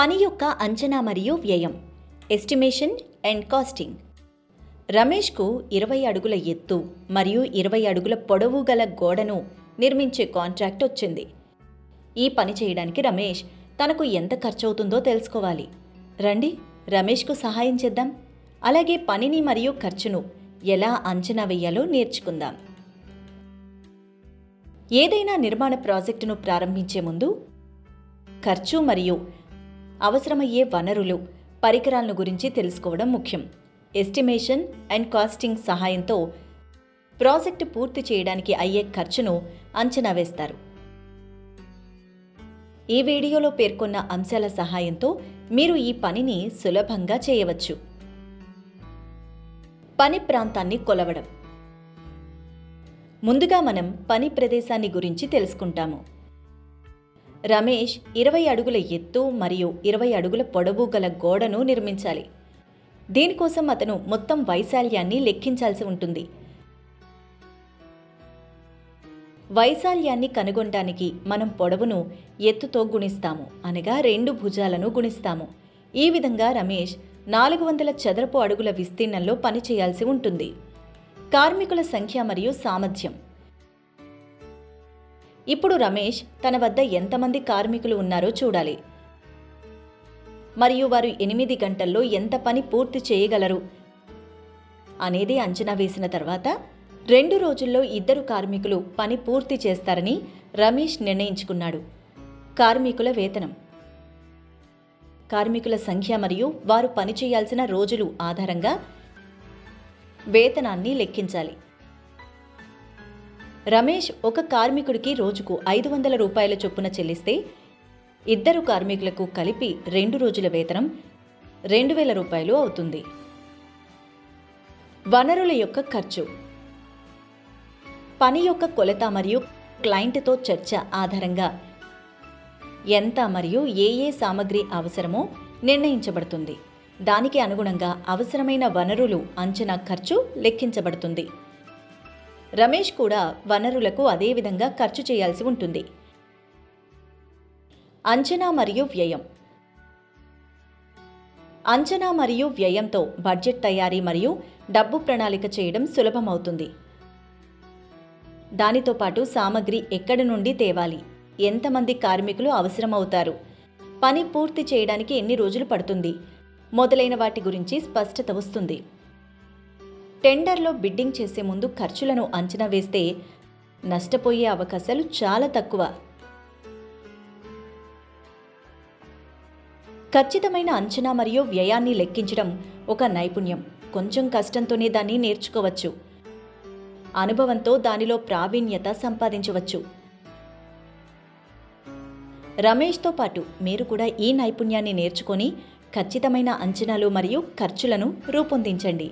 పని యొక్క అంచనా మరియు వ్యయం. ఎస్టిమేషన్ అండ్ కాస్టింగ్ రమేష్కు ఇరవై అడుగుల ఎత్తు మరియు ఇరవై అడుగుల పొడవు గల గోడను నిర్మించే కాంట్రాక్ట్ వచ్చింది. ఈ పని చేయడానికి రమేష్ తనకు ఎంత ఖర్చవుతుందో తెలుసుకోవాలి. రండి రమేష్కు సహాయం చేద్దాం. అలాగే పనిని మరియు ఖర్చును ఎలా అంచనా వేయాలో నేర్చుకుందాం. ఏదైనా నిర్మాణ ప్రాజెక్టును ప్రారంభించే ముందు ఖర్చు మరియు అవసరమయ్యే వనరులు పరికరాలను గురించి తెలుసుకోవడం ముఖ్యం. ఎస్టిమేషన్ అండ్ కాస్టింగ్ సహాయంతో ప్రాజెక్టు పూర్తి చేయడానికి అయ్యే ఖర్చును అంచనా వేస్తారు. ఈ వీడియోలో పేర్కొన్న అంశాల సహాయంతో మీరు ఈ పనిని సులభంగా చేయవచ్చు. పని ప్రాంతాన్ని కొలవడం. ముందుగా మనం పని ప్రదేశాన్ని గురించి తెలుసుకుంటాము. రమేష్ ఇరవై అడుగుల ఎత్తు మరియు ఇరవై అడుగుల పొడవు గల గోడను నిర్మించాలి. దీనికోసం అతను మొత్తం వైశాల్యాన్ని లెక్కించాల్సి ఉంటుంది. వైశాల్యాన్ని కనుగొనడానికి మనం పొడవును ఎత్తుతో గుణిస్తాము అనగా రెండు భుజాలను గుణిస్తాము. ఈ విధంగా రమేష్ నాలుగు వందల చదరపు అడుగుల విస్తీర్ణంలో పని చేయాల్సి ఉంటుంది. కార్మికుల సంఖ్య మరియు సామర్థ్యం. ఇప్పుడు రమేష్ తన వద్ద ఎంతమంది కార్మికులు ఉన్నారో చూడాలి. మరియు వారు ఎనిమిది గంటల్లో ఎంత పని పూర్తి చేయగలరు? అనేది అంచనా వేసిన తర్వాత రెండు రోజుల్లో ఇద్దరు కార్మికులు పని పూర్తి చేస్తారని రమేష్ నిర్ణయించుకున్నాడు. కార్మికుల వేతనం. కార్మికుల సంఖ్య మరియు వారు పనిచేయాల్సిన రోజులు ఆధారంగా వేతనాన్ని లెక్కించాలి. రమేష్ ఒక కార్మికుడికి రోజుకు ఐదు వందల రూపాయల చొప్పున చెల్లిస్తే ఇద్దరు కార్మికులకు కలిపి రెండు రోజుల వేతనం రెండు వేల రూపాయలు అవుతుంది. వనరుల యొక్క ఖర్చు. పని యొక్క కొలత మరియు క్లయింట్తో చర్చ ఆధారంగా ఎంత మరియు ఏ ఏ సామగ్రి అవసరమో నిర్ణయించబడుతుంది. దానికి అనుగుణంగా అవసరమైన వనరులు అంచనా ఖర్చు లెక్కించబడుతుంది. రమేష్ కూడా వనరులకు అదేవిధంగా ఖర్చు చేయాల్సి ఉంటుంది. అంచనా మరియు వ్యయం. అంచనా మరియు వ్యయంతో బడ్జెట్ తయారీ మరియు డబ్బు ప్రణాళిక చేయడం సులభమవుతుంది. దానితో పాటు సామగ్రి ఎక్కడి నుండి తేవాలి ఎంతమంది కార్మికులు అవసరమవుతారు పని పూర్తి చేయడానికి ఎన్ని రోజులు పడుతుంది మొదలైన వాటి గురించి స్పష్టత వస్తుంది. టెండర్లో బిడ్డింగ్ చేసే ముందు ఖర్చులను అంచనా వేస్తే నష్టపోయే అవకాశాలు చాలా తక్కువ. ఖచ్చితమైన అంచనా మరియు వ్యయాన్ని లెక్కించడం ఒక నైపుణ్యం. కొంచెం కష్టంతోనే దాన్ని నేర్చుకోవచ్చు. అనుభవంతో దానిలో ప్రావీణ్యత సంపాదించవచ్చు. రమేష్తో పాటు మీరు కూడా ఈ నైపుణ్యాన్ని నేర్చుకొని ఖచ్చితమైన అంచనాలు మరియు ఖర్చులను రూపొందించండి.